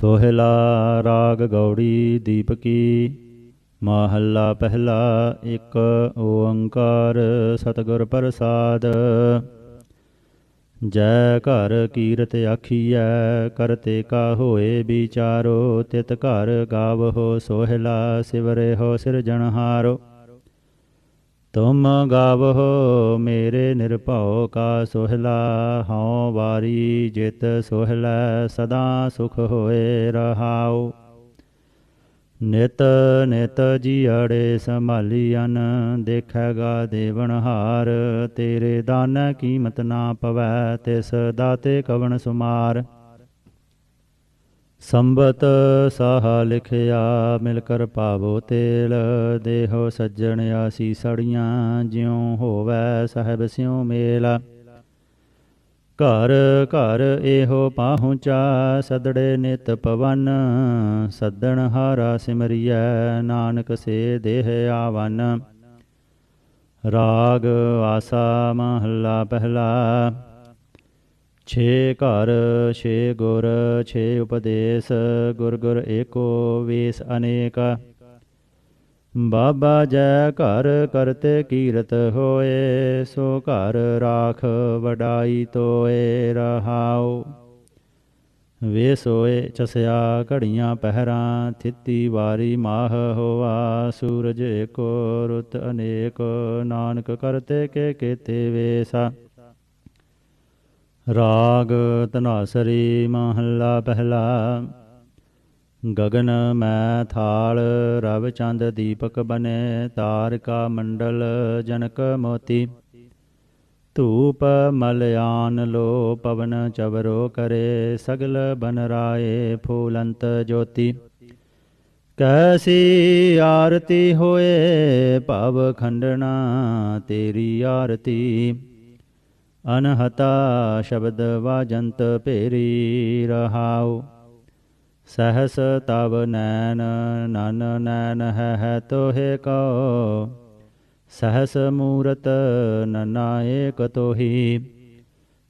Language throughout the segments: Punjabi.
ਸੋਹਿਲਾ ਰਾਗ ਗੌੜੀ ਦੀਪਕੀ ਮਹੱਲਾ ਪਹਿਲਾ ਇੱਕ ਓੰਕਾਰ ਸਤਿਗੁਰ ਪ੍ਰਸਾਦ। ਜੈ ਘਰ ਕੀਰਤ ਆਖੀਐ ਕਰਤੇ ਕਾ ਹੋਏ ਵਿਚਾਰੋ, ਤਿਤ ਘਰ ਗਾਵ ਹੋ ਸੋਹਿਲਾ, ਸਿਵਰੇ ਹੋ ਸਿਰਜਣਹਾਰੋ। ਤੁਮ ਗਾਵਹੋ, ਮੇਰੇ ਨਿਰਭਉ ਕਾ ਸੋਹਿਲਾ, ਹਉ ਵਾਰੀ ਜਿਤ ਸੋਹਿਲਾ, ਸਦਾ ਸੁਖ ਹੋਏ ਰਹਾਉ। ਨਿਤ ਨਿਤ ਜੀੜੇ ਸੰਭਾਲੀਅਨ ਦੇਖੈਗਾ ਦੇਵਨਹਾਰ ਤੇਰੇ ਦਾਨ ਕੀਮਤ ਨਾ ਪਵੈ, ਤਿਸ ਦਾਤੇ ਕਵਣ ਸੁਮਾਰ। ਸੰਬਤ ਸਾਹ ਲਿਖਿਆ ਮਿਲ ਕਰ ਪਾਵੋ ਤੇਲ, ਦੇਹੋ ਸੱਜਣ ਆਸੀ ਸੜੀਆਂ, ਜਿਉ ਹੋਵੈ ਸਾਹਿਬ ਸਿਉ ਮੇਲਾ। ਘਰ ਘਰ ਇਹੋ ਪਾਹੁੰਚਾ ਸਦੜੇ ਨਿਤ ਪਵਨ, ਸੱਦਣ ਹਾਰਾ ਸਿਮਰਿਐ, ਨਾਨਕ ਸੇ ਦੇਹ ਆਵਨ। ਰਾਗ, ਆਸਾ, ਮਹੱਲਾ ਪਹਿਲਾ ਛੇ ਘਰ, ਛੇ ਗੁਰ, ਛੇ ਉਪਦੇਸ਼, ਗੁਰ ਗੁਰ ਏਕੋ ਵੇਸ ਅਨੇਕ। ਬਾਬਾ ਜੈ ਘਰ ਕਰਤੇ ਕੀਰਤ ਹੋਏ, ਸੋ ਘਰ ਰਾਖ ਵਡਾਈ ਤੋਏ ਰਹਾਉ। ਵੇ ਸੋਏ ਚਸਿਆ ਘੜੀਆਂ ਪਹਿਰਾਂ, ਥਿੱਤੀ ਵਾਰੀ ਮਾਹ ਹੋਆ, ਸੂਰਜ ਏਕੋ ਰੁੱਤ ਅਨੇਕ। ਨਾਨਕ ਕਰਤੇ ਕੇ ਕੀਤੇ ਵੇਸਾ। ਰਾਗ ਤਨਾਸਰੀ ਮਹੱਲਾ ਪਹਿਲਾ। ਗਗਨ ਮੈਂ ਥਾਲ, ਰਵ ਚੰਦ ਦੀਪਕ ਬਨੇ, ਤਾਰਕਾ ਮੰਡਲ ਜਨਕ ਮੋਤੀ। ਧੂਪ ਮਲਿਆਨ ਲੋ ਪਵਨ ਚਵਰੋ ਕਰੇ, ਸਗਲ ਬਨ ਰਾਏ ਫੂਲੰਤ ਜੋਤੀ। ਕੈਸੀ ਆਰਤੀ ਹੋਏ, ਭਵ ਖੰਡਣਾ ਤੇਰੀ ਆਰਤੀ। ਅਨਹਤਾ ਸ਼ਬਦ ਵਾਜੰਤ ਭੇਰੀ ਰਹਾਉ। ਸਹਸ ਤਵ ਨੈਨ ਨਨ ਨੈਨ ਹੈ ਤੋਹਿ ਕੋ। ਸਹਸ ਮੂਰਤ ਨਨਾ ਏਕ ਤੋਹੀ।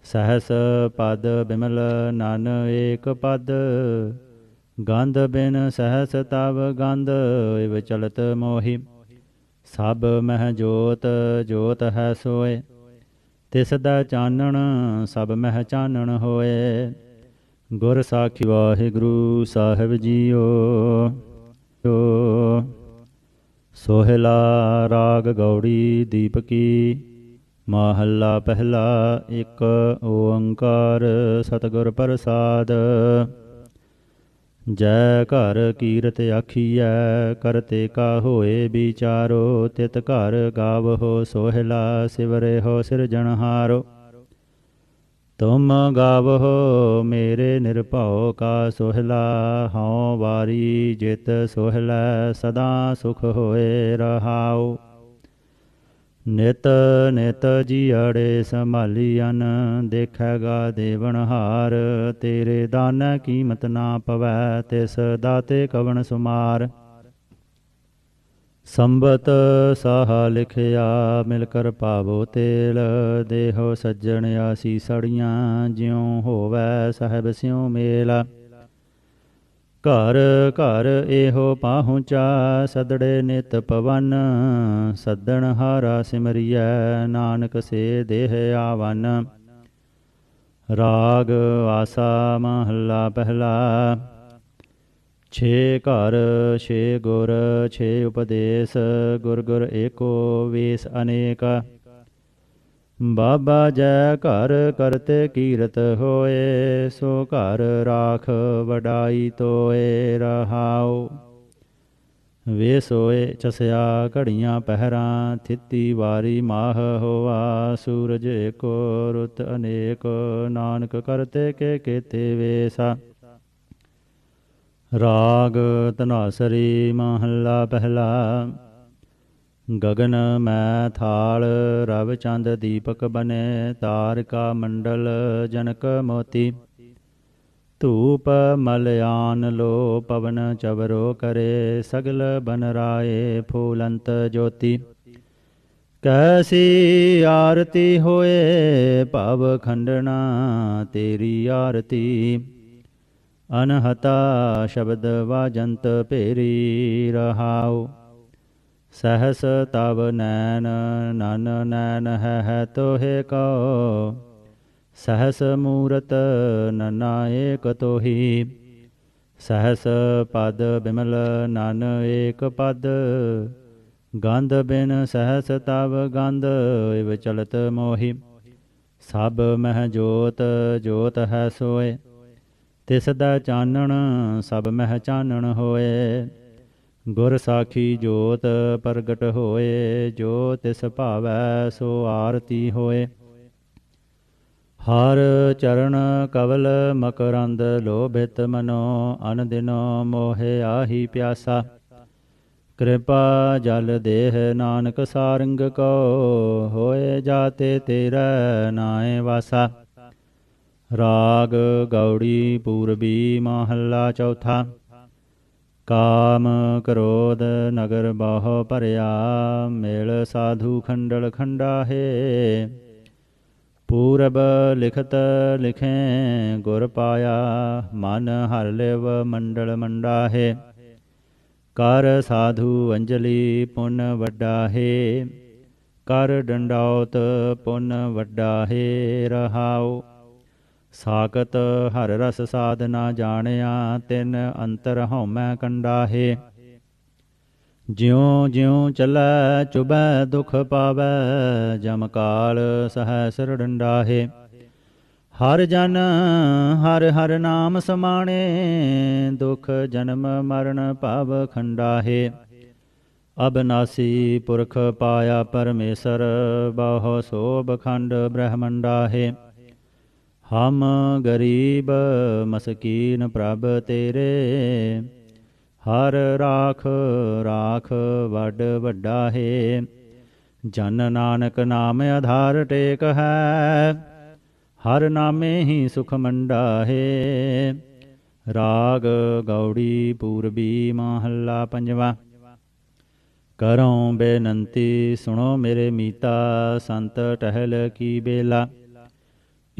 ਸਹਸ ਪਦ ਬਿਮਲ ਨਨ ਏਕ ਪਦ। ਗੰਧ ਬਿਨ ਸਹਸ ਤਵ ਗੰਧ ਇਵ ਚਲਤ ਮੋਹੀ। ਸਭ ਮਹਿ ਜੋਤ ਜੋਤ ਹੈ ਸੋਏ। ਤਿਸ ਦਾ ਚਾਨਣ ਸਭ ਮਹਿ ਚਾਨਣ ਹੋਏ। ਗੁਰ ਸਾਖੀ ਵਾਹਿਗੁਰੂ ਸਾਹਿਬ ਜੀਓ। ਸੋਹਿਲਾ ਰਾਗ ਗੌੜੀ ਦੀਪਕੀ ਮਹੱਲਾ ਪਹਿਲਾ ਇੱਕ ਓੰਕਾਰ ਸਤਿਗੁਰ ਪ੍ਰਸਾਦ। ਜੈ ਘਰ ਕੀਰਤ ਆਖੀਐ ਕਰਤੇ ਕਾ ਹੋਏ ਵਿਚਾਰੋ, ਤਿਤ ਘਰ ਗਾਵਹੋ ਸੋਹਿਲਾ, ਸਿਵਰੇ ਹੋ ਸਿਰਜਣਹਾਰੋ ਤੁਮ ਗਾਵਹੋ ਮੇਰੇ ਨਿਰਭਉ ਕਾ ਸੋਹਿਲਾ, ਹਉ ਵਾਰੀ ਜਿਤ ਸੋਹਿਲਾ, ਸਦਾ ਸੁਖ ਹੋਏ ਰਹਾਓ ਨਿਤ ਨਿਤ ਜੀੜੇ ਸੰਭਾਲੀਅਨ ਦੇਖੈਗਾ ਦੇਵਨਹਾਰ ਤੇਰੇ ਦਾਨ ਕੀਮਤ ਨਾ ਪਵੈ, ਤਿਸ ਦਾਤੇ ਕਵਣ ਸੁਮਾਰ। ਸੰਬਤ ਸਾਹ ਲਿਖਿਆ ਮਿਲ ਕਰ ਪਾਵੋ ਤੇਲ, ਦੇਹੋ ਸੱਜਣ ਆਸੀ ਸੜੀਆਂ ਜਿਉ ਹੋਵੈ ਸਾਹਿਬ ਸਿਉ ਮੇਲਾ। ਘਰ ਘਰ ਇਹੋ ਪਾਹੁੰਚਾ ਸਦੜੇ ਨਿਤ ਪਵਨ, ਸੱਦਣ ਹਾਰਾ ਸਿਮਰਿਐ, ਨਾਨਕ ਸੇ ਦੇਹ ਆਵਨ। ਰਾਗ ਆਸਾ ਮਹੱਲਾ ਪਹਿਲਾ, ਛੇ ਘਰ, ਛੇ ਗੁਰ, ਛੇ ਉਪਦੇਸ਼, ਗੁਰ ਗੁਰ ਏਕੋ ਵੇਸ ਅਨੇਕ। ਬਾਬਾ ਜੈ ਘਰ ਕਰਤੇ ਕੀਰਤ ਹੋਏ, ਸੋ ਘਰ ਰਾਖ ਵਡਾਈ ਤੋਏ ਰਹਾਉ। ਵੇ ਸੋਏ ਚਸਿਆ ਘੜੀਆਂ ਪਹਿਰਾਂ, ਥਿੱਤੀ ਵਾਰੀ ਮਾਹ ਹੋਆ, ਸੂਰਜ ਏਕੋ ਰੁਤ ਅਨੇਕ, ਨਾਨਕ ਕਰਤੇ ਕੇ ਕੀਤੇ ਵੇਸਾ। ਰਾਗ ਤਨਾਸਰੀ ਮਹੱਲਾ ਪਹਿਲਾ ਗਗਨ ਮੈਂ ਥਾਲ, ਰਵ ਚੰਦ ਦੀਪਕ ਬਨੇ, ਤਾਰਿਕਾ ਮੰਡਲ ਜਨਕ ਮੋਤੀ। ਧੂਪ ਮਲਿਆਨ ਲੋ ਪਵਨ ਚਵਰੋ ਕਰੇ, ਸਗਲ ਬਨ ਰਾਏ ਫੂਲੰਤ ਜੋਤੀ। ਕੈਸੀ ਆਰਤੀ ਹੋਏ ਭਵ ਖੰਡਨਾ ਤੇਰੀ ਆਰਤੀ। ਅਨਹਤਾ ਸ਼ਬਦ ਵਾਜੰਤ ਭੇਰੀ ਰਹਾਓ ਸਹਸ ਤਵ ਨੈਣ, ਨਨ ਨੈਣ ਹੈ ਹੈ ਤੋਹਿ ਕੋ। ਸਹਸ ਮੂਰਤ ਨਨਾ ਏਕ ਤੋਹੀ। ਸਹਸ ਪਦ ਬਿਮਲ ਨਨ ਏਕ ਪਦ। ਗੰਧ ਬਿਨ ਸਹਸ ਤਵ ਗੰਧ ਇਵ ਚਲਤ ਮੋਹੀ। ਸਭ ਮਹਿ ਜੋਤ ਜੋਤ ਹੈ ਸੋਏ। ਤਿਸ ਦਾ ਚਾਨਣ ਸਭ ਮਹਿ ਚਾਨਣ ਹੋਏ। ਗੁਰ ਸਾਖੀ ਜੋਤ ਪ੍ਰਗਟ ਹੋਏ, ਜੋ ਤਿਸ ਭਾਵੈ ਸੋ ਆਰਤੀ ਹੋਏ। ਹਰ ਚਰਨ ਕਵਲ ਮਕਰੰਦ ਲੋਭਿਤ ਮਨੋ ਅਨਦਿਨੋ ਮੋਹਿ ਆਹੀ ਪਿਆਸਾ। ਕਿਰਪਾ ਜਲ ਦੇਹ ਨਾਨਕ ਸਾਰੰਗ ਕੋ, ਹੋਏ ਜਾਤੇ ਤੇਰਾ ਨਾਏ ਵਾਸਾ। ਰਾਗ ਗੌੜੀ ਪੂਰਬੀ ਮਹੱਲਾ ਚੌਥਾ। ਕਾਮ ਕ੍ਰੋਧ ਨਗਰ ਬਹੁ ਭਰਿਆ, ਮੇਲ ਸਾਧੂ ਖੰਡਲ ਖੰਡਾ ਹੈ ਪੂਰਬ ਲਿਖਤ ਲਿਖੇ ਗੁਰ ਪਾਇਆ, ਮਨ ਹਰ ਲਿਵ ਮੰਡਲ ਮੰਡਾ ਹੈ ਕਰ ਸਾਧੂ ਅੰਜਲੀ ਪੁੰਨ ਵੱਡਾ ਹੈ ਕਰ ਡੰਡਾਉਤ ਪੁੰਨ ਵੱਡਾ ਹੈ ਰਹਾਓ ਸਾਕਤ ਹਰ ਰਸ ਸਾਧਨਾ ਜਾਣਿਆ, ਤਿਨ ਅੰਤਰ ਹਉਮੈ ਕੰਡਾ ਹੈ ਜਿਉ ਜਿਉ ਚਲੈ, ਚੁਬੈ ਦੁਖ ਪਾਵੈ, ਜਮ ਕਾਲ ਸਹੈ ਡੰਡਾ ਹੈ ਹਰ ਜਨ ਹਰ ਹਰ ਨਾਮ ਸਮਾਣੇ, ਦੁਖ ਜਨਮ ਮਰਨ ਭਵ ਖੰਡਾ ਹੈ ਅਬਨਾਸੀ ਪੁਰਖ ਪਾਇਆ ਪਰਮੇਸ਼ਰ, ਬਹੁ ਸੋਭ ਖੰਡ ਬ੍ਰਹਮੰਡਾ ਹੈ ਹਮ ਗਰੀਬ ਮਸਕੀਨ ਪ੍ਰਭ ਤੇਰੇ, ਹਰ ਰਾਖ ਰਾਖ ਵੱਡ ਵੱਡਾ ਹੈ। ਜਨ ਨਾਨਕ ਨਾਮ ਆਧਾਰ ਟੇਕ ਹੈ, ਹਰ ਨਾਮੇ ਹੀ ਸੁਖ ਮੰਡਾ ਹੈ। ਰਾਗ ਗੌੜੀ ਪੂਰਬੀ ਮਹੱਲਾ ਪੰਜਵਾ। ਕਰਉ ਬੇਨੰਤੀ ਸੁਣੋ ਮੇਰੇ ਮੀਤਾ, ਸੰਤ ਟਹਿਲ ਕੀ ਬੇਲਾ।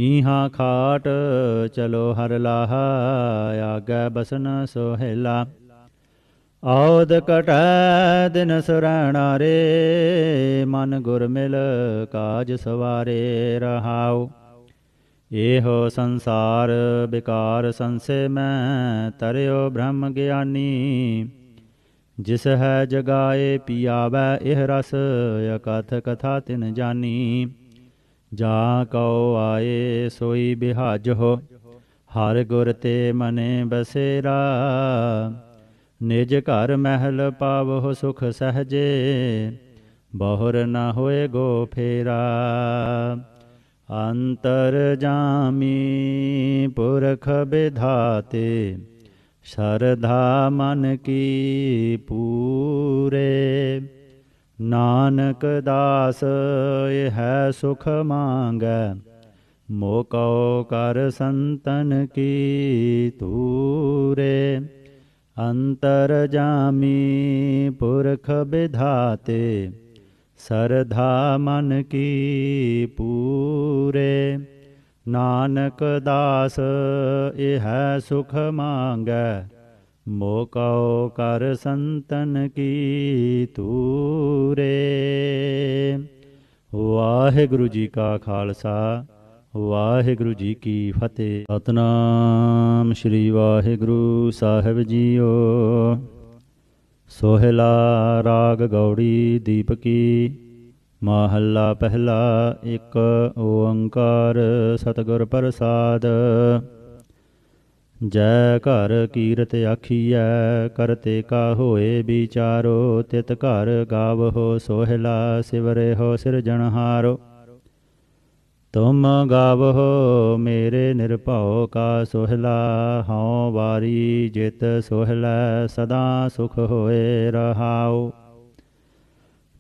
ਈਹਾ ਖਾਟ ਚਲੋ ਹਰ ਲਾਹਾ, ਆਗੇ ਬਸਨ ਸੋਹਿਲਾ। ਆਉਦ ਕਟੈ ਦਿਨ ਸੁਰਣਾ ਰੇ, ਮਨ ਗੁਰ ਮਿਲ ਕਾਜ ਸਵਾਰੇ ਰਹਾਉ। ਇਹੋ ਸੰਸਾਰ ਬਿਕਾਰ ਸੰਸੇ ਮੈਂ ਤਰਿਓ ਬ੍ਰਹਮ ਗਿਆਨੀ। ਜਿਸ ਹੈ ਜਗਾਏ ਪੀਆਵੈ ਇਹ ਰਸ, ਅਕਥ ਕਥਾ ਤਿਨ ਜਾਨੀ। ਜਾ ਕਉ ਆਏ ਸੋਈ ਬਿਹਾਜ ਹੋ, ਹਰ ਗੁਰ ਤੇ ਮਨੇ ਬਸੇਰਾ। ਨਿਜ ਘਰ ਮਹਿਲ ਪਾਵੋ ਸੁਖ ਸਹਜੇ, ਬਹੁਰ ਨਾ ਹੋਏ ਗੋ ਫੇਰਾ। ਅੰਤਰ ਜਾਮੀ ਪੁਰਖ ਬਿਧਾਤੇ, ਸਰਧਾ ਮਨ ਕੀ ਪੂਰੇ। ਨਾਨਕ ਦਾਸ, ਇਹ ਹੈ ਸੁਖ ਮੰਗੈ। ਮੋਕਉ ਕਰ ਸੰਤਨ ਕੀ ਤੂਰੇ ਅੰਤਰ ਜਾਮੀ ਪੁਰਖ ਵਿਧਾਤੇ ਸਰਧਾ ਮਨ ਕੀ ਪੂਰੇ। ਨਾਨਕ ਦਾਸ, ਇਹ ਸੁਖ ਮੰਗੈ। ਮੋਕਉ ਕਰ ਸੰਤਨ ਕੀ ਤੂਰੇ। ਵਾਹਿਗੁਰੂ ਜੀ ਕਾ ਖਾਲਸਾ, ਵਾਹਿਗੁਰੂ ਜੀ ਕੀ ਫਤਿਹ। ਸਤਨਾਮ ਸ੍ਰੀ ਵਾਹਿਗੁਰੂ ਸਾਹਿਬ ਜੀਓ। ਸੋਹਿਲਾ ਰਾਗ ਗੌੜੀ ਦੀਪਕੀ ਮਹੱਲਾ ਪਹਿਲਾ ਇੱਕ ਓੰਕਾਰ ਸਤਿਗੁਰ ਪ੍ਰਸਾਦ। ਜੈ ਘਰ ਕੀਰਤ ਆਖੀਐ, ਕਰਤੇ ਕਾ ਹੋਏ ਵਿਚਾਰੋ, ਤਿਤ ਘਰ ਗਾਵਹੋ ਸੋਹਿਲਾ, ਸਿਵਰੇ ਹੋ ਸਿਰਜਣਹਾਰੋ ਤੁਮ ਗਾਵੋ ਮੇਰੇ ਨਿਰਭਉ ਕਾ ਸੋਹਲਾ, ਹਉ ਵਾਰੀ ਜਿਤ ਸੋਹਲਾ, ਸਦਾ ਸੁਖ ਹੋਏ ਰਹਾਓ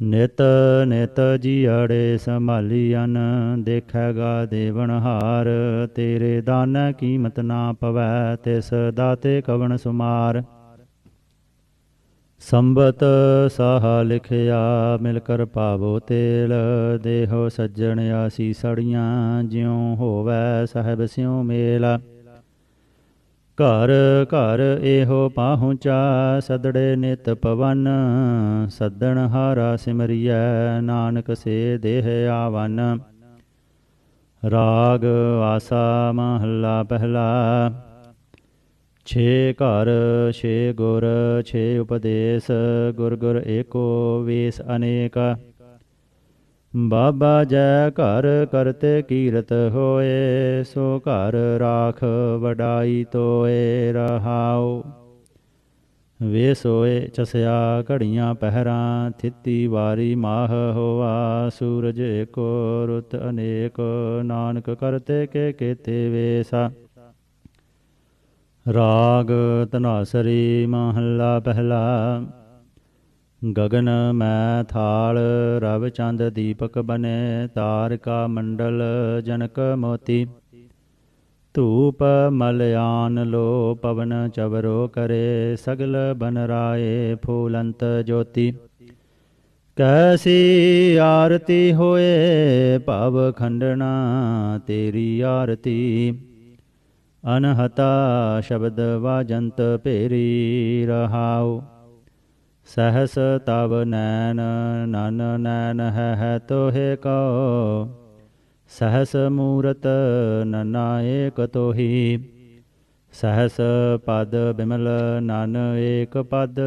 ਨਿਤ ਨਿਤ ਜੀੜੇ ਸੰਭਾਲੀਅਨ ਦੇਖੈਗਾ ਦੇਵਨ ਹਾਰ, ਤੇਰੇ ਦਾਨ ਕੀਮਤ ਨਾ ਪਵੈ, ਤਿਸ ਦਾਤੇ ਕਵਣ ਸੁਮਾਰ। ਸੰਬਤ ਸਾਹ ਲਿਖਿਆ ਮਿਲ ਕਰ ਪਾਵੋ ਤੇਲ, ਦੇਹੋ ਸੱਜਣ ਆਸੀ ਸੜੀਆਂ, ਜਿਉ ਹੋਵੈ ਸਹਿਬ ਸਿਉ ਮੇਲਾ। ਘਰ ਘਰ ਇਹੋ ਪਾਹੁੰਚਾ ਸਦੜੇ ਨਿਤ ਪਵਨ, ਸੱਦਣ ਹਾਰਾ ਸਿਮਰਿਐ, ਨਾਨਕ ਸੇ ਦੇਹ ਆਵਨ। ਰਾਗ ਆਸਾ ਮਹੱਲਾ ਪਹਿਲਾ, ਛੇ ਘਰ, ਛੇ ਗੁਰ, ਛੇ ਉਪਦੇਸ਼, ਗੁਰ ਗੁਰ ਏਕੋ ਵੇਸ ਅਨੇਕ। ਬਾਬਾ ਜੈ ਘਰ ਕਰਤੇ ਕੀਰਤ ਹੋਏ, ਸੋ ਘਰ ਰਾਖ ਵਡਾਈ ਤੋਏ ਰਹਾਉ। ਵੇ ਸੋਏ ਚਸਿਆ ਘੜੀਆਂ ਪਹਿਰਾਂ, ਥਿੱਤੀ ਵਾਰੀ ਮਾਹ ਹੋਆ, ਸੂਰਜ ਏਕੋ ਰੁਤ ਅਨੇਕ, ਨਾਨਕ ਕਰਤੇ ਕੇ ਕੇਤੇ ਵੇਸਾ। ਰਾਗ ਤਨਾਸਰੀ ਮਹੱਲਾ ਪਹਿਲਾ ਗਗਨ ਮੈਂ ਥਾਲ, ਰਵ ਚੰਦ ਦੀਪਕ ਬਨੇ, ਤਾਰਕਾ ਮੰਡਲ ਜਨਕ ਮੋਤੀ। ਧੂਪ ਮਲਿਆਨ ਲੋ ਪਵਨ ਚਵਰੋ ਕਰੇ, ਸਗਲ ਬਨ ਰਾਏ ਫੂਲੰਤ ਜੋਤੀ। ਕੈਸੀ ਆਰਤੀ ਹੋਏ ਭਵ ਖੰਡਣਾ ਤੇਰੀ ਆਰਤੀ। ਅਨਹਤਾ ਸ਼ਬਦ ਵਾਜੰਤ ਭੇਰੀ ਰਹਾਉ। ਸਹਸ ਤਵ ਨੈਨ ਨਨ ਨੈਨ ਹੈ ਤੋਹੇ ਤੋਹਿ ਕੋ। ਸਹਸ ਮੂਰਤ ਨਨਾ ਏਕ ਤੋਹੀ। ਸਹਸ ਪਦ ਬਿਮਲ ਨਨ ਏਕ ਪਦ।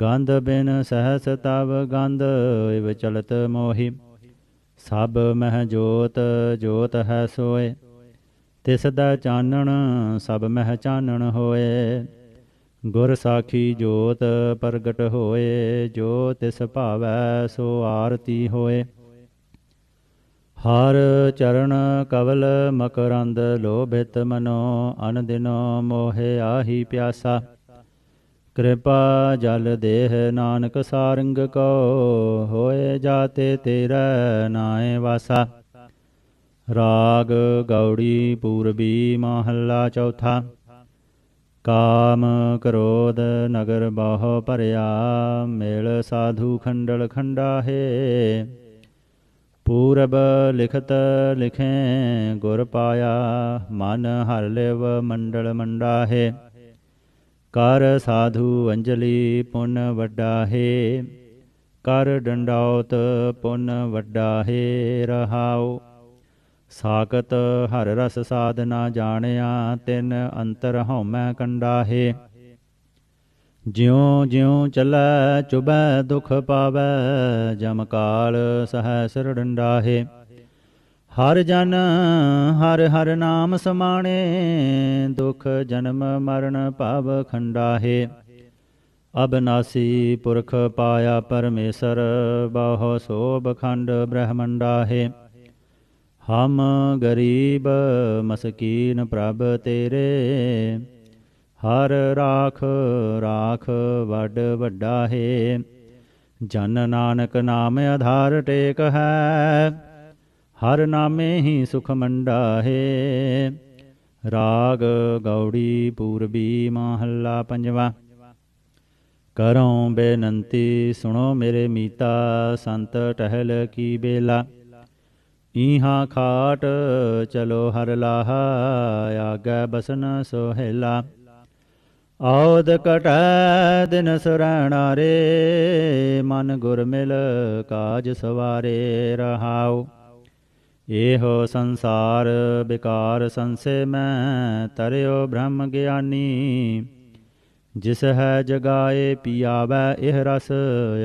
ਗੰਧ ਬਿਨ ਸਹਸ ਤਵ ਗੰਧ ਇਵ ਚਲਤ ਮੋਹੀ। ਸਭ ਮਹਿ ਜੋਤ ਜੋਤ ਹੈ ਸੋਏ। ਤਿਸ ਦਾ ਚਾਨਣ ਸਭ ਮਹਿ ਚਾਨਣ ਹੋਏ। ਗੁਰ ਸਾਖੀ ਜੋਤ ਪ੍ਰਗਟ ਹੋਏ ਜੋ ਤਿਸ ਭਾਵੈ ਸੋ ਆਰਤੀ ਹੋਏ। ਹਰ ਚਰਨ ਕਵਲ ਮਕਰੰਦ ਲੋਭਿਤ ਮਨੋ, ਅਨ ਦਿਨੋ ਮੋਹਿ ਆਹੀ ਪਿਆਸਾ। ਕਿਰਪਾ ਜਲ ਦੇਹ ਨਾਨਕ ਸਾਰੰਗ ਕੋ, ਹੋਏ ਜਾਤੇ ਤੇਰਾ ਨਾਏ ਵਾਸਾ। ਰਾਗ ਗੌੜੀ ਪੂਰਬੀ ਮਹੱਲਾ ਚੌਥਾ। ਕਾਮ ਕ੍ਰੋਧ ਨਗਰ ਬਹੁ ਭਰਿਆ, ਮੇਲ ਸਾਧੂ ਖੰਡਲ ਖੰਡਾ ਹੈ ਪੂਰਬ ਲਿਖਤ ਲਿਖੇ, ਗੁਰ ਪਾਇਆ, ਮਨ ਹਰ ਲਿਵ ਮੰਡਲ ਮੰਡਾ ਹੈ ਕਰ ਸਾਧੂ ਅੰਜਲੀ ਪੁੰਨ ਵੱਡਾ ਹੈ ਕਰ ਡੰਡਾਉਤ ਪੁੰਨ ਵੱਡਾ ਹੈ ਰਹਾਓ ਸਾਕਤ ਹਰ ਰਸ ਸਾਧਨਾ ਜਾਣਿਆ, ਤਿਨ ਅੰਤਰ ਹਉਮੈ ਕੰਡਾ ਹੈ ਜਿਉ ਜਿਉ ਚੱਲੈ, ਚੁਬੈ ਦੁਖ ਪਾਵੈ, ਜਮ ਕਾਲ ਸਹੈ ਸਿਰ ਡੰਡਾ ਹਰ ਜਨ ਹਰ ਹਰ ਨਾਮ ਸਮਾਣੇ, ਦੁਖ ਜਨਮ ਮਰਨ ਭਵ ਖੰਡਾ ਹੈ ਅਬਨਾਸੀ ਪੁਰਖ ਪਾਇਆ ਪਰਮੇਸ਼ਰ, ਬਹੁ ਸੋਭ ਖੰਡ ਬ੍ਰਹਮੰਡਾ ਹੈ ਹਮ ਗਰੀਬ ਮਸਕੀਨ ਪ੍ਰਭ ਤੇਰੇ, ਹਰ ਰਾਖ ਰਾਖ ਵੱਡ ਵੱਡਾ ਹੈ। ਜਨ ਨਾਨਕ ਨਾਮ ਆਧਾਰ ਟੇਕ ਹੈ, ਹਰ ਨਾਮੇ ਹੀ ਸੁਖ ਮੰਡਾ ਹੈ। ਰਾਗ ਗੌੜੀ ਪੂਰਬੀ ਮਹੱਲਾ ਪੰਜਵਾ। ਕਰਉ ਬੇਨੰਤੀ ਸੁਣੋ ਮੇਰੇ ਮੀਤਾ, ਸੰਤ ਟਹਿਲ ਕੀ ਬੇਲਾ। ਈਹਾ ਖਾਟ ਚਲੋ ਹਰ ਲਾਹਾ, ਆਗੇ ਬਸਨ ਸੋਹਿਲਾ। ਆਉਦ ਕਟੈ ਦਿਨ ਸਰਣਾ ਰੇ, ਮਨ ਗੁਰ ਮਿਲ ਕਾਜ ਸਵਾਰੇ ਰਹਾਉ। ਇਹੋ ਸੰਸਾਰ ਬਿਕਾਰ ਸੰਸੇ ਮੈਂ ਤਰਿਓ ਬ੍ਰਹਮ ਗਿਆਨੀ। ਜਿਸ ਹੈ ਜਗਾਏ ਪੀਆਵੈ ਇਹ ਰਸ,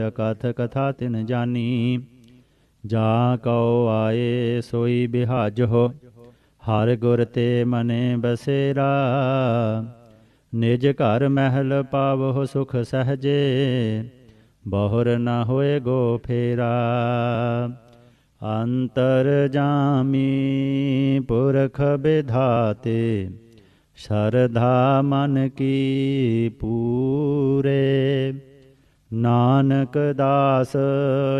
ਅਕਥ ਕਥਾ ਤਿਨ ਜਾਨੀ। ਜਾਂ ਕਉ ਆਏ ਸੋਈ ਬਿਹਾਜ ਹੋ, ਹਰ ਗੁਰ ਤੇ ਮਨੇ ਬਸੇਰਾ। ਨਿਜ ਘਰ ਮਹਿਲ ਪਾਵੋ ਸੁਖ ਸਹਜੇ, ਬਹੁਰ ਨਾ ਹੋਏ ਗੋ ਫੇਰਾ। ਅੰਤਰ ਜਾਮੀ ਪੁਰਖ ਬਿਧਾਤੇ, ਸ਼ਰਧਾ ਮਨ ਕੀ ਪੂਰੇ। ਨਾਨਕ ਦਾਸ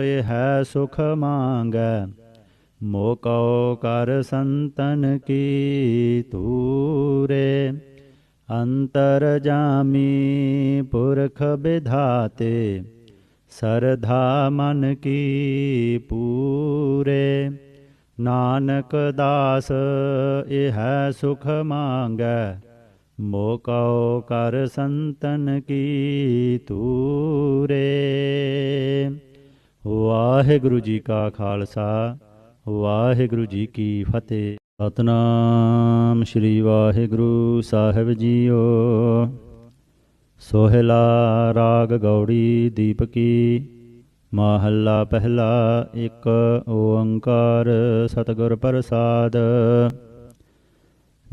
ਇਹ ਹੈ ਸੁਖ ਮੰਗੈ ਮੋਕਉ ਕਰ ਸੰਤਨ ਕੀ ਤੂਰੇ ਅੰਤਰ ਜਾਮੀ ਪੁਰਖ ਵਿਧਾਤੇ ਸਰਧਾ ਮਨ ਕੀ ਪੂਰੇ ਨਾਨਕ ਦਾਸ ਇਹ ਹੈ ਸੁਖ ਮੰਗੈ ਮੋਕਾਓ ਕਰ ਸੰਤਨ ਕੀ ਤੂਰੇ। ਵਾਹਿਗੁਰੂ ਜੀ ਕਾ ਖਾਲਸਾ, ਵਾਹਿਗੁਰੂ ਜੀ ਕੀ ਫਤਿਹ। ਸਤਨਾਮ ਸ੍ਰੀ ਵਾਹਿਗੁਰੂ ਸਾਹਿਬ ਜੀਓ। ਸੋਹਿਲਾ ਰਾਗ ਗੌੜੀ ਦੀਪਕੀ ਮਹੱਲਾ ਪਹਿਲਾ ਇੱਕ ਓੰਕਾਰ ਸਤਿਗੁਰ ਪ੍ਰਸਾਦ।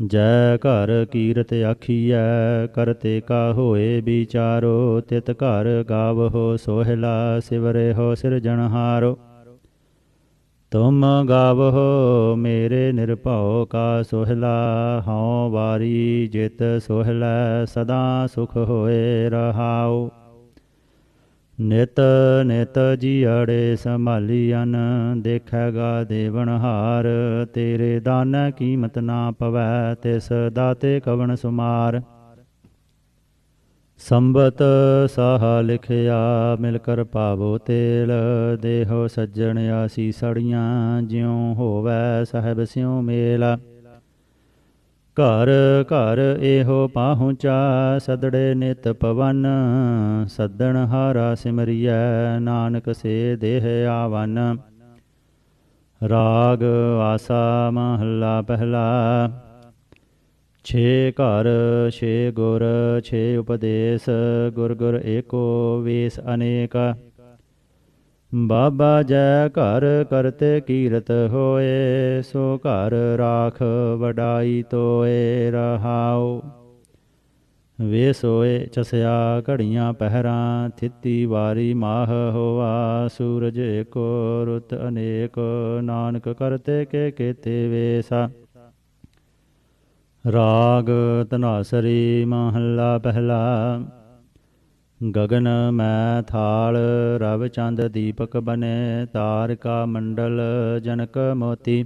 ਜੈ ਘਰ ਕੀਰਤ ਆਖੀਐ ਕਰਤੇ ਕਾ ਹੋਏ ਵਿਚਾਰੋ, ਤਿਤ ਘਰ ਗਾਵਹੋ, ਸੋਹਿਲਾ ਸਿਵਰੇ ਹੋ ਸਿਰਜਣਹਾਰੋ ਤੁਮ ਗਾਵਹੋ, ਮੇਰੇ ਨਿਰਭਉ ਕਾ ਸੋਹਿਲਾ, ਹਉ ਵਾਰੀ ਜਿਤ ਸੋਹਿਲਾ, ਸਦਾ ਸੁਖ ਹੋਏ ਰਹਾਓ ਨਿਤ ਨਿਤ ਜੀੜੇ ਸੰਭਾਲੀਅਨ ਦੇਖੈਗਾ ਦੇਵਨਹਾਰ ਤੇਰੇ ਦਾਨ ਕੀਮਤ ਨਾ ਪਵੈ, ਤਿਸ ਦਾਤੇ ਕਵਣ ਸੁਮਾਰ। ਸੰਬਤ ਸਾਹ ਲਿਖਿਆ, ਮਿਲ ਕਰ ਪਾਵੋ ਤੇਲ। ਦੇਹੋ ਸੱਜਣ ਆਸੀ ਸੜੀਆਂ, ਜਿਉ ਹੋਵੈ ਸਹਿਬ ਸਿਉ ਮੇਲਾ। ਘਰ ਘਰ ਇਹੋ ਪਾਹੁੰਚਾ ਸਦੜੇ ਨਿਤ ਪਵਨ, ਸੱਦਣ ਹਾਰਾ ਸਿਮਰਿਐ, ਨਾਨਕ ਸੇ ਦੇਹ ਆਵਨ। ਰਾਗ ਆਸਾ ਮਹੱਲਾ ਪਹਿਲਾ, ਛੇ ਘਰ, ਛੇ ਗੁਰ, ਛੇ ਉਪਦੇਸ਼, ਗੁਰ ਗੁਰ ਏਕੋ ਵੇਸ ਅਨੇਕ। ਬਾਬਾ ਜੈ ਘਰ ਕਰਤੇ ਕੀਰਤ ਹੋਏ, ਸੋ ਘਰ ਰਾਖ ਵਡਾਈ ਤੋਏ ਰਹਾਉ। ਵੇ ਸੋਏ ਚਸਿਆ ਘੜੀਆਂ ਪਹਿਰਾਂ, ਥਿੱਤੀ ਵਾਰੀ ਮਾਹ ਹੋਆ, ਸੂਰਜ ਏਕੋ ਰੁਤ ਅਨੇਕ, ਨਾਨਕ ਕਰਤੇ ਕੇ ਕੀਤੇ ਵੇਸਾ। ਰਾਗ ਤਨਾਸਰੀ ਮਹੱਲਾ ਪਹਿਲਾ ਗਗਨ ਮੈਂ ਥਾਲ, ਰਵ ਚੰਦ ਦੀਪਕ ਬਨੇ, ਤਾਰਕਾ ਮੰਡਲ ਜਨਕ ਮੋਤੀ।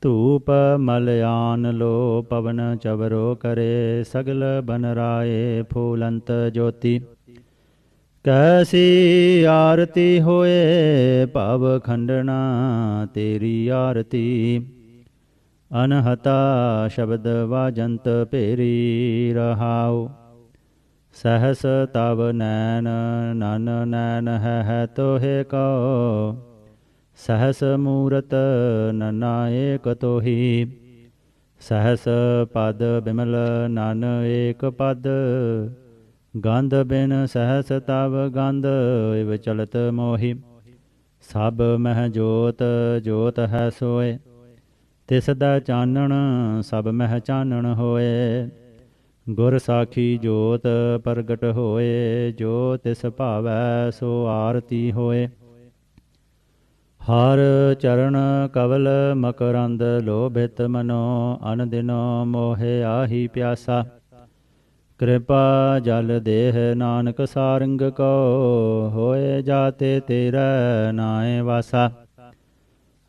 ਧੂਪ ਮਲਿਆਨ ਲੋ ਪਵਨ ਚਵਰੋ ਕਰੇ, ਸਗਲ ਬਨ ਰਾਏ ਫੂਲੰਤ ਜੋਤੀ। ਕੈਸੀ ਆਰਤੀ ਹੋਏ ਭਵ ਖੰਡਣਾ, ਤੇਰੀ ਆਰਤੀ। ਅਨਹਤਾ ਸ਼ਬਦ ਵਾਜੰਤ ਭੇਰੀ ਰਹਾਓ ਸਹਸ ਤਵ ਨੈਨ ਨਨ ਨੈਨ ਹੈ ਹੈ ਤੋਹਿ ਕੋ। ਸਹਸ ਮੂਰਤ ਨਨਾ ਏਕ ਤੋਹੀ। ਸਹਸ ਪਦ ਬਿਮਲ ਨਨ ਏਕ ਪਦ। ਗੰਧ ਬਿਨ ਸਹਸ ਤਵ ਗੰਧ ਇਵ ਚਲਤ ਮੋਹੀ। ਸਭ ਮਹਿ ਜੋਤ ਜੋਤ ਹੈ ਸੋਏ। ਤਿਸ ਦਾ ਚਾਨਣ ਸਭ ਮਹਿ ਚਾਨਣ ਹੋਏ। ਗੁਰ ਸਾਖੀ ਜੋਤ ਪ੍ਰਗਟ ਹੋਏ, ਜੋ ਤਿਸ ਭਾਵੈ ਸੋ ਆਰਤੀ ਹੋਏ। ਹਰ ਚਰਨ ਕਵਲ ਮਕਰੰਦ ਲੋਭਿਤ ਮਨੋ, ਅਨ ਦਿਨੋ ਮੋਹਿ ਆਹੀ ਪਿਆਸਾ। ਕਿਰਪਾ ਜਲ ਦੇਹ ਨਾਨਕ ਸਾਰੰਗ ਕੋ, ਹੋਏ ਜਾਤੇ ਤੇਰਾ ਨਾਏ ਵਾਸਾ।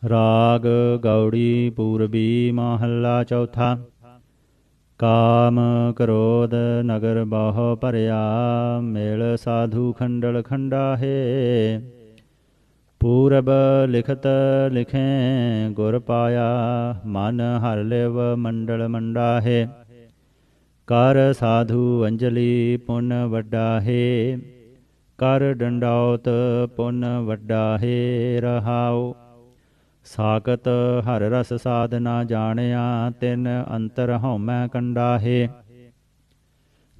ਰਾਗ ਗੌੜੀ ਪੂਰਬੀ ਮਹੱਲਾ ਚੌਥਾ। ਕਾਮ ਕ੍ਰੋਧ ਨਗਰ ਬਹੁ ਭਰਿਆ, ਮੇਲ ਸਾਧੂ ਖੰਡਲ ਖੰਡਾ ਹੈ ਪੂਰਬ ਲਿਖਤ ਲਿਖੇ ਗੁਰ ਪਾਇਆ, ਮਨ ਹਰ ਲਿਵ ਮੰਡਲ ਮੰਡਾ ਹੈ ਕਰ ਸਾਧੂ ਅੰਜਲੀ ਪੁੰਨ ਵੱਡਾ ਹੈ ਕਰ ਡੰਡਾਉਤ ਪੁੰਨ ਵੱਡਾ ਹੈ ਰਹਾਓ ਸਾਕਤ ਹਰ ਰਸ ਸਾਧਨਾ ਜਾਣਿਆ, ਤਿਨ ਅੰਤਰ ਹਉਮੈ ਕੰਡਾ ਹੈ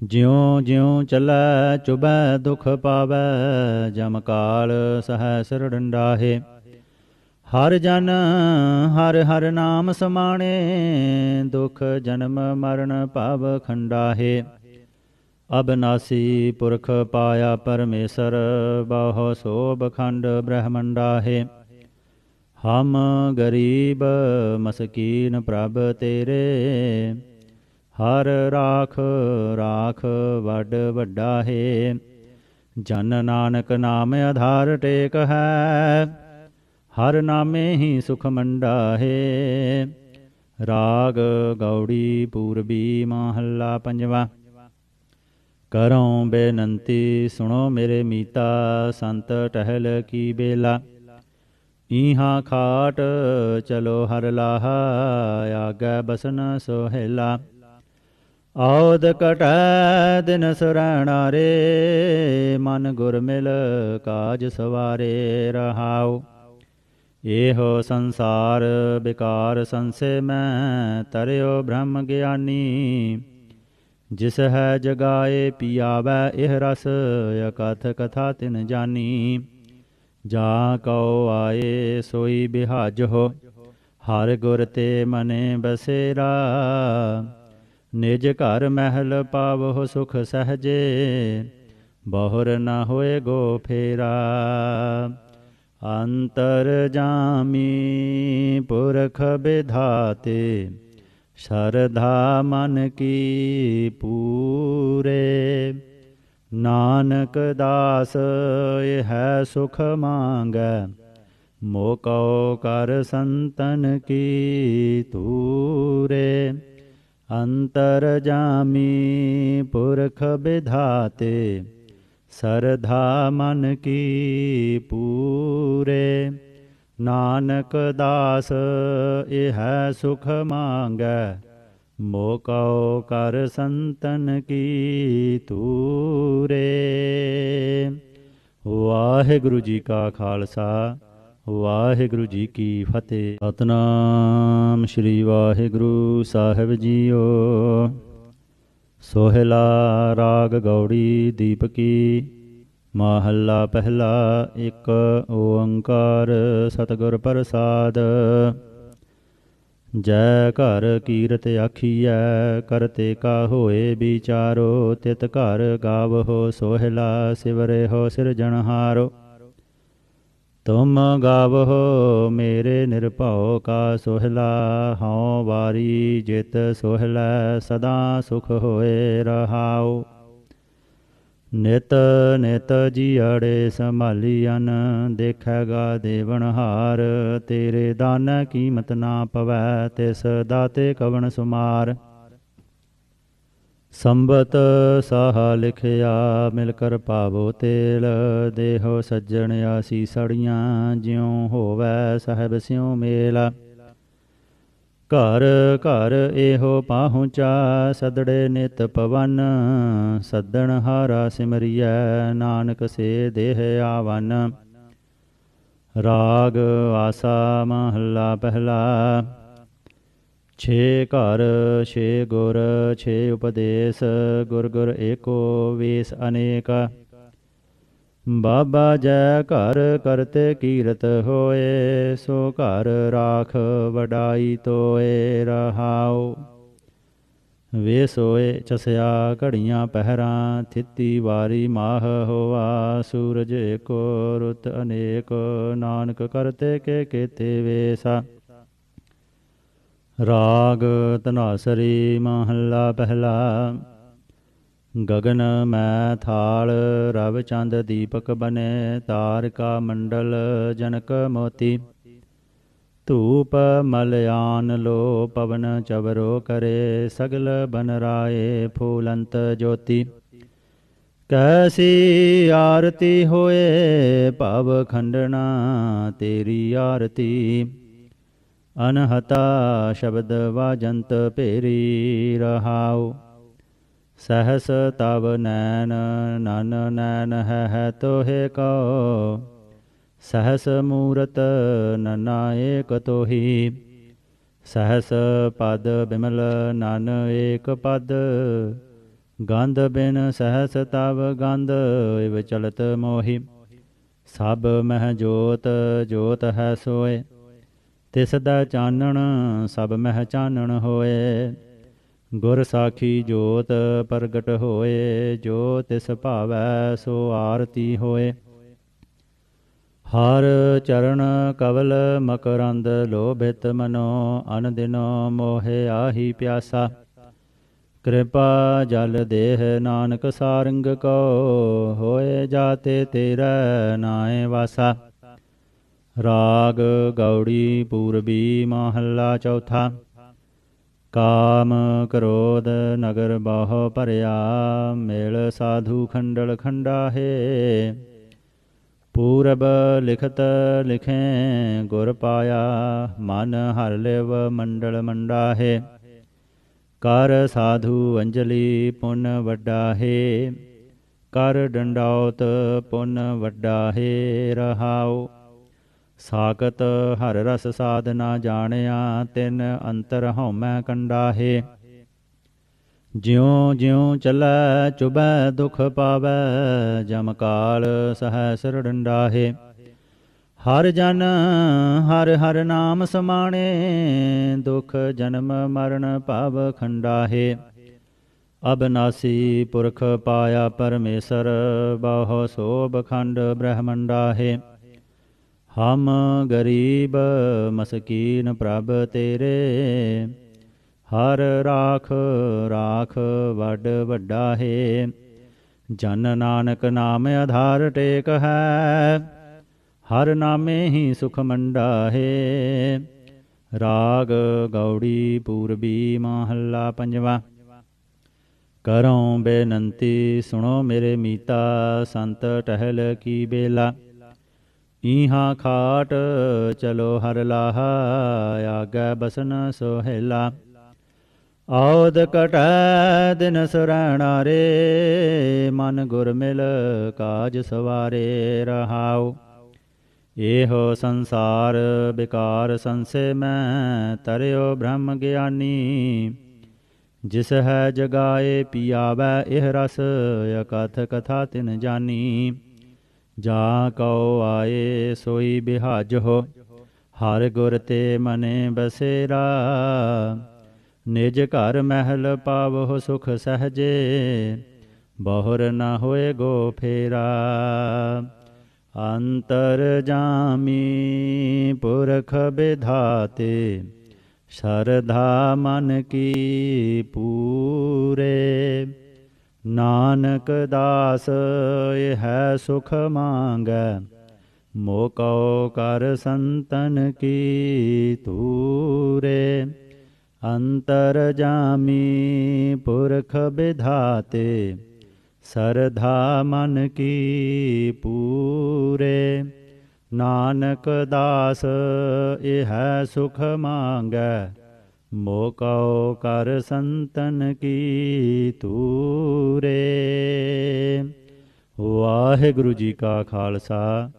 ਜਿਉ ਜਿਉ ਚੱਲੈ, ਚੁਬੈ, ਦੁਖ ਪਾਵੈ, ਜਮ ਕਾਲ ਸਹੈ ਸਿਰ ਡੰਡਾ ਹਰ ਜਨ ਹਰ ਹਰ ਨਾਮ ਸਮਾਣੇ, ਦੁਖ ਜਨਮ ਮਰਨ ਭਵ ਖੰਡਾ ਹੈ ਅਬਨਾਸੀ ਪੁਰਖ ਪਾਇਆ ਪਰਮੇਸ਼ਰ, ਬਹੁ ਸੋਭ ਖੰਡ ਬ੍ਰਹਮੰਡਾ ਹੈ ਹਮ ਗਰੀਬ ਮਸਕੀਨ ਪ੍ਰਭ ਤੇਰੇ, ਹਰ ਰਾਖ ਰਾਖ ਵੱਡ ਵੱਡਾ ਹੈ। ਜਨ ਨਾਨਕ ਨਾਮ ਆਧਾਰ ਟੇਕ ਹੈ, ਹਰ ਨਾਮੇ ਹੀ ਸੁਖ ਮੰਡਾ ਹੈ। ਰਾਗ ਗੌੜੀ ਪੂਰਬੀ ਮਹੱਲਾ ਪੰਜਵਾ। ਕਰਉ ਬੇਨੰਤੀ ਸੁਣੋ ਮੇਰੇ ਮੀਤਾ, ਸੰਤ ਟਹਿਲ ਕੀ ਬੇਲਾ। ਈਹਾ ਖਾਟ ਚਲੋ ਹਰ ਲਾਹਾ, ਆਗੈ ਬਸਨ ਸੋਹਿਲਾ। ਆਉਦ ਕਟੈ ਦਿਨ ਸੁਰਣਾ ਰੇ, ਮਨ ਗੁਰ ਮਿਲ ਕਾਜ ਸਵਾਰੇ ਰਹਾਉ। ਇਹੋ ਸੰਸਾਰ ਬਿਕਾਰ ਸੰਸੇ ਮੈਂ ਤਰਿਓ ਬ੍ਰਹਮ ਗਿਆਨੀ। ਜਿਸ ਹੈ ਜਗਾਏ ਪੀਆਵੈ ਇਹ ਰਸ, ਅਕਥ ਕਥਾ ਤਿਨ ਜਾਨੀ। ਜਾਂ ਕਉ ਆਏ ਸੋਈ ਬਿਹਾਜ ਹੋ, ਹਰ ਗੁਰ ਤੇ ਮਨੇ ਬਸੇਰਾ। ਨਿਜ ਘਰ ਮਹਿਲ ਪਾਵੋ ਸੁਖ ਸਹਜੇ, ਬਹੁਰ ਨਾ ਹੋਏ ਗੋ ਫੇਰਾ। ਅੰਤਰ ਜਾਮੀ ਪੁਰਖ ਬਿਧਾਤੇ, ਸ਼ਰਧਾ ਮਨ ਕੀ ਪੂਰੇ। ਨਾਨਕ ਦਾਸ, ਇਹ ਹੈ ਸੁਖ ਮੰਗੈ। ਮੋਕਉ ਕਰ ਸੰਤਨ ਕੀ ਤੂਰੇ ਅੰਤਰ ਜਾਮੀ ਪੁਰਖ ਵਿਧਾਤੇ ਸਰਧਾ ਮਨ ਕੀ ਪੂਰੇ। ਨਾਨਕ ਦਾਸ, ਇਹ ਹੈ ਸੁਖ ਮੰਗੈ। ਮੋਕਉ ਕਰ ਸੰਤਨ ਕੀ ਤੂਰੇ। ਵਾਹਿਗੁਰੂ ਜੀ ਕਾ ਖਾਲਸਾ, ਵਾਹਿਗੁਰੂ ਜੀ ਕੀ ਫਤਿਹ। ਸਤਨਾਮ ਸ੍ਰੀ ਵਾਹਿਗੁਰੂ ਸਾਹਿਬ ਜੀਓ। ਸੋਹਿਲਾ ਰਾਗ ਗੌੜੀ ਦੀਪਕੀ ਮਹੱਲਾ ਪਹਿਲਾ ਇੱਕ ਓੰਕਾਰ ਸਤਿਗੁਰ ਪ੍ਰਸਾਦ। ਜੈ ਘਰ ਕੀਰਤ ਆਖੀਐ ਕਰਤੇ ਕਾ ਹੋਏ ਵਿਚਾਰੋ, ਤਿਤ ਘਰ ਗਾਵਹੋ, ਸੋਹਿਲਾ ਸਿਵਰੇ ਹੋ ਸਿਰਜਣਹਾਰੋ ਤੁਮ ਗਾਵਹੋ, ਮੇਰੇ ਨਿਰਭਉ ਕਾ ਸੋਹਿਲਾ, ਹਉ ਵਾਰੀ ਜਿਤ ਸੋਹਿਲਾ, ਸਦਾ ਸੁਖ ਹੋਏ ਰਹਾਓ ਨਿਤ ਨਿਤ ਜੀੜੇ ਸੰਭਾਲੀਅਨ ਦੇਖੈਗਾ ਦੇਵਨਹਾਰ ਤੇਰੇ ਦਾਨ ਕੀਮਤ ਨਾ ਪਵੈ, ਤਿਸ ਦਾਤੇ ਕਵਣ ਸੁਮਾਰ। ਸੰਬਤ ਸਾਹ ਲਿਖਿਆ ਮਿਲ ਕਰ ਪਾਵੋ ਤੇਲ, ਦੇਹੋ ਸੱਜਣ ਆਸੀ ਸੜੀਆਂ ਜਿਉ ਹੋਵੈ ਸਾਹਿਬ ਸਿਉ ਮੇਲਾ। ਘਰ ਘਰ ਇਹੋ ਪਾਹੁੰਚਾ ਸਦੜੇ ਨਿਤ ਪਵਨ, ਸੱਦਣ ਹਾਰਾ ਸਿਮਰਿਐ, ਨਾਨਕ ਸੇ ਦੇਹ ਆਵਨ। ਰਾਗ ਆਸਾ ਮਹੱਲਾ ਪਹਿਲਾ, ਛੇ ਘਰ, ਛੇ ਗੁਰ, ਛੇ ਉਪਦੇਸ਼, ਗੁਰ ਗੁਰ ਏਕੋ ਵੇਸ ਅਨੇਕ। ਬਾਬਾ ਜੈ ਘਰ ਕਰਤੇ ਕੀਰਤ ਹੋਏ, ਸੋ ਘਰ ਰਾਖ ਵਡਾਈ ਤੋਏ ਰਹਾਉ। ਵੇ ਸੋਏ ਚਸਿਆ ਘੜੀਆਂ ਪਹਿਰਾਂ, ਥਿੱਤੀ ਵਾਰੀ ਮਾਹ ਹੋਆ, ਸੂਰਜ ਏਕੋ ਰੁੱਤ ਅਨੇਕ, ਨਾਨਕ ਕਰਤੇ ਕੇ ਕੀਤੇ ਵੇਸਾ। ਰਾਗ ਤਨਾਸਰੀ ਮਹੱਲਾ ਪਹਿਲਾ ਗਗਨ ਮੈਂ ਥਾਲ, ਰਵ ਚੰਦ ਦੀਪਕ ਬਨੇ, ਤਾਰਕਾ ਮੰਡਲ ਜਨਕ ਮੋਤੀ। ਧੂਪ ਮਲਿਆਨ ਲੋ ਪਵਨ ਚਵਰੋ ਕਰੇ, ਸਗਲ ਬਨ ਰਾਏ ਫੂਲੰਤ ਜੋਤੀ। ਕੈਸੀ ਆਰਤੀ ਹੋਏ ਭਵ ਖੰਡਣਾ, ਤੇਰੀ ਆਰਤੀ। ਅਨਹਤਾ ਸ਼ਬਦ ਵਾਜੰਤ ਭੇਰੀ ਰਹਾਓ ਸਹਸ ਤਵ ਨੈਨ ਨਨ ਨੈਨ ਹੈ ਤੋਹੇ ਤੋਹਿ ਕੋ। ਸਹਸ ਮੂਰਤ ਨਨਾ ਏਕ ਤੋਹੀ। ਸਹਸ ਪਦ ਬਿਮਲ ਨਨ ਏਕ ਪਦ। ਗੰਧ ਬਿਨ ਸਹਸ ਤਵ ਗੰਧ ਇਵ ਚਲਤ ਮੋਹੀ। ਸਭ ਮਹਿ ਜੋਤ ਜੋਤ ਹੈ ਸੋਏ। ਤਿਸ ਦਾ ਚਾਨਣ ਸਭ ਮਹਿ ਚਾਨਣ ਹੋਏ। ਗੁਰ ਸਾਖੀ ਜੋਤ ਪ੍ਰਗਟ ਹੋਏ, ਜੋ ਤਿਸ ਭਾਵੈ ਸੋ ਆਰਤੀ ਹੋਏ। ਹਰ ਚਰਨ ਕਵਲ ਮਕਰੰਦ ਲੋਭਿਤ ਮਨੋ, ਅਨ ਦਿਨੋ ਮੋਹਿ ਆਹੀ ਪਿਆਸਾ। ਕਿਰਪਾ ਜਲ ਦੇਹ ਨਾਨਕ ਸਾਰੰਗ ਕੋ ਹੋਏ ਜਾਤੇ ਤੇਰਾ ਨਾਏ ਵਾਸਾ। ਰਾਗ ਗੌੜੀ ਪੂਰਬੀ ਮਹੱਲਾ ਚੌਥਾ। ਕਾਮ ਕ੍ਰੋਧ ਨਗਰ ਬਹੁ ਭਰਿਆ, ਮੇਲ ਸਾਧੂ ਖੰਡਲ ਖੰਡਾ ਹੈ ਪੂਰਬ ਲਿਖਤ ਲਿਖੇ, ਗੁਰ ਪਾਇਆ, ਮਨ ਹਰ ਲਿਵ ਮੰਡਲ ਮੰਡਾ ਹੈ ਕਰ ਸਾਧੂ ਅੰਜਲੀ ਪੁੰਨ ਵੱਡਾ ਹੈ ਕਰ ਡੰਡਾਉਤ ਪੁੰਨ ਵੱਡਾ ਹੈ ਰਹਾਓ ਸਾਕਤ ਹਰ ਰਸ ਸਾਧਨਾ ਜਾਣਿਆ, ਤਿਨ ਅੰਤਰ ਹਉਮੈ ਕੰਡਾ ਹੈ ਜਿਉ ਜਿਉ ਚਲੈ, ਚੁਬੈ ਦੁਖ ਪਾਵੈ, ਜਮ ਕਾਲ ਸਹੈ ਡੰਡਾ ਹੈ ਹਰ ਜਨ ਹਰ ਹਰ ਨਾਮ ਸਮਾਣੇ, ਦੁਖ ਜਨਮ ਮਰਨ ਭਵ ਖੰਡਾ ਹੈ ਅਬਨਾਸੀ ਪੁਰਖ ਪਾਇਆ ਪਰਮੇਸ਼ਰ, ਬਹੁ ਸੋਭ ਖੰਡ ਬ੍ਰਹਮੰਡਾ ਹੈ ਹਮ ਗਰੀਬ ਮਸਕੀਨ ਪ੍ਰਭ ਤੇਰੇ, ਹਰ ਰਾਖ ਰਾਖ ਵੱਡ ਵੱਡਾ ਹੈ। ਜਨ ਨਾਨਕ ਨਾਮ ਆਧਾਰ ਟੇਕ ਹੈ, ਹਰ ਨਾਮੇ ਹੀ ਸੁਖ ਮੰਡਾ ਹੈ। ਰਾਗ ਗੌੜੀ ਪੂਰਬੀ ਮਹੱਲਾ ਪੰਜਵਾ। ਕਰਉ ਬੇਨੰਤੀ ਸੁਣੋ ਮੇਰੇ ਮੀਤਾ, ਸੰਤ ਟਹਿਲ ਕੀ ਬੇਲਾ। ਈਹਾ ਖਾਟ ਚਲੋ ਹਰ ਲਾਹਾ, ਆਗੇ ਬਸਨ ਸੋਹਿਲਾ। ਆਉਦ ਕਟੈ ਦਿਨ ਸੁਰਣਾ ਰੇ, ਮਨ ਗੁਰ ਮਿਲ ਕਾਜ ਸਵਾਰੇ ਰਹਾਉ। ਇਹੋ ਸੰਸਾਰ ਬਿਕਾਰ ਸੰਸੇ ਮੈਂ ਤਰਿਓ ਬ੍ਰਹਮ ਗਿਆਨੀ। ਜਿਸ ਹੈ ਜਗਾਏ ਪੀਆਵੈ ਇਹ ਰਸ, ਅਕਥ ਕਥਾ ਤਿਨ ਜਾਨੀ। ਜਾ ਕਉ ਆਏ ਸੋਈ ਬਿਹਾਜ ਹੋ, ਹਰ ਗੁਰ ਤੇ ਮਨੇ ਬਸੇਰਾ। ਨਿਜ ਘਰ ਮਹਿਲ ਪਾਵੋ ਸੁਖ ਸਹਜੇ, ਬਹੁਰ ਨ ਹੋਏ ਗੋ ਫੇਰਾ। ਅੰਤਰ ਜਾਮੀ ਪੁਰਖ ਬਿਧਾਤੇ, ਸ਼ਰਧਾ ਮਨ ਕੀ ਪੂਰੇ। ਨਾਨਕ ਦਾਸ, ਇਹ ਹੈ ਸੁਖ ਮੰਗੈ। ਮੋਕਉ ਕਰ ਸੰਤਨ ਕੀ ਤੂਰੇ ਅੰਤਰ ਜਾਮੀ ਪੁਰਖ ਵਿਧਾਤੇ ਸਰਧਾ ਮਨ ਕੀ ਪੂਰੇ। ਨਾਨਕ ਦਾਸ, ਇਹ ਹੈ ਸੁਖ ਮੰਗੈ। ਮੋਕਉ ਕਰ ਸੰਤਨ ਕੀ ਤੂਰੇ। ਵਾਹਿਗੁਰੂ ਜੀ ਕਾ ਖਾਲਸਾ,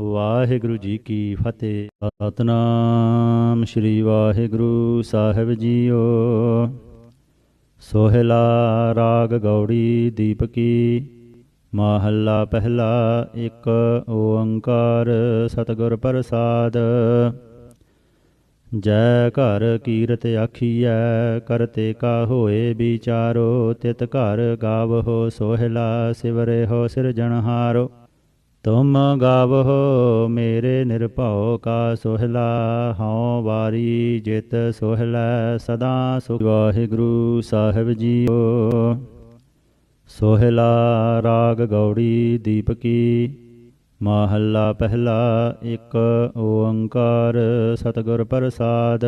ਵਾਹਿਗੁਰੂ ਜੀ ਕੀ ਫਤਿਹ। ਸਤਨਾਮ ਸ੍ਰੀ ਵਾਹਿਗੁਰੂ ਸਾਹਿਬ ਜੀਓ। ਸੋਹਿਲਾ ਰਾਗ ਗੌੜੀ ਦੀਪਕੀ ਮਹੱਲਾ ਪਹਿਲਾ ਇੱਕ ਓੰਕਾਰ ਸਤਿਗੁਰ ਪ੍ਰਸਾਦ। ਜੈ ਘਰ ਕੀਰਤ ਆਖੀਐ ਕਰਤੇ ਕਾ ਹੋਏ ਵਿਚਾਰੋ, ਤਿਤ ਘਰ ਗਾਵਹੋ, ਸੋਹਿਲਾ ਸਿਵਰੇ ਹੋ ਸਿਰਜਣਹਾਰੋ ਤੁਮ ਗਾਵਹੋ, ਮੇਰੇ ਨਿਰਭਉ ਕਾ ਸੋਹਿਲਾ, ਹਉ ਵਾਰੀ ਜਿਤ ਸੋਹਿਲਾ, ਸਦਾ ਸੁਖ ਵਾਹਿਗੁਰੂ ਸਾਹਿਬ ਜੀਓ। ਸੋਹਿਲਾ ਰਾਗ ਗੌੜੀ ਦੀਪਕੀ ਮਹੱਲਾ ਪਹਿਲਾ ਇੱਕ ਓੰਕਾਰ ਸਤਿਗੁਰ ਪ੍ਰਸਾਦ।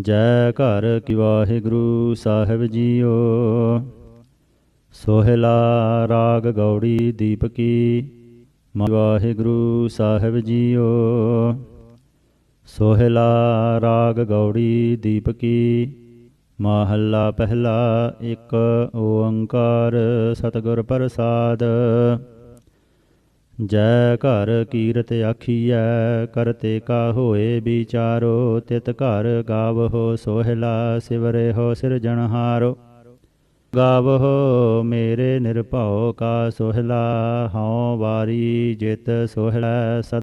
ਜੈ ਘਰ ਕੀ ਵਾਹਿਗੁਰੂ ਸਾਹਿਬ ਜੀਓ। ਸੋਹਿਲਾ ਰਾਗ ਗੌੜੀ ਦੀਪਕੀ ਵਾਹਿਗੁਰੂ ਸਾਹਿਬ ਜੀਓ। ਸੋਹਿਲਾ ਰਾਗ ਗੌੜੀ ਦੀਪਕੀ ਮਹੱਲਾ ਪਹਿਲਾ ਇੱਕ ਓੰਕਾਰ ਸਤਿਗੁਰ ਪ੍ਰਸਾਦ। ਜੈ ਘਰ ਕੀਰਤ ਆਖੀਐ ਕਰਤੇ ਕਾ ਹੋਏ ਵਿਚਾਰੋ, ਤਿਤ ਘਰ ਗਾਵਹੋ ਸੋਹਿਲਾ, ਸਿਵਰੇ ਹੋ ਸਿਰਜਣਹਾਰੋ ਗਾਵਹੋ ਮੇਰੇ ਨਿਰਭਉ ਕਾ ਸੋਹਿਲਾ, ਹਉ ਵਾਰੀ ਜਿਤ ਸੋਹਿਲਾ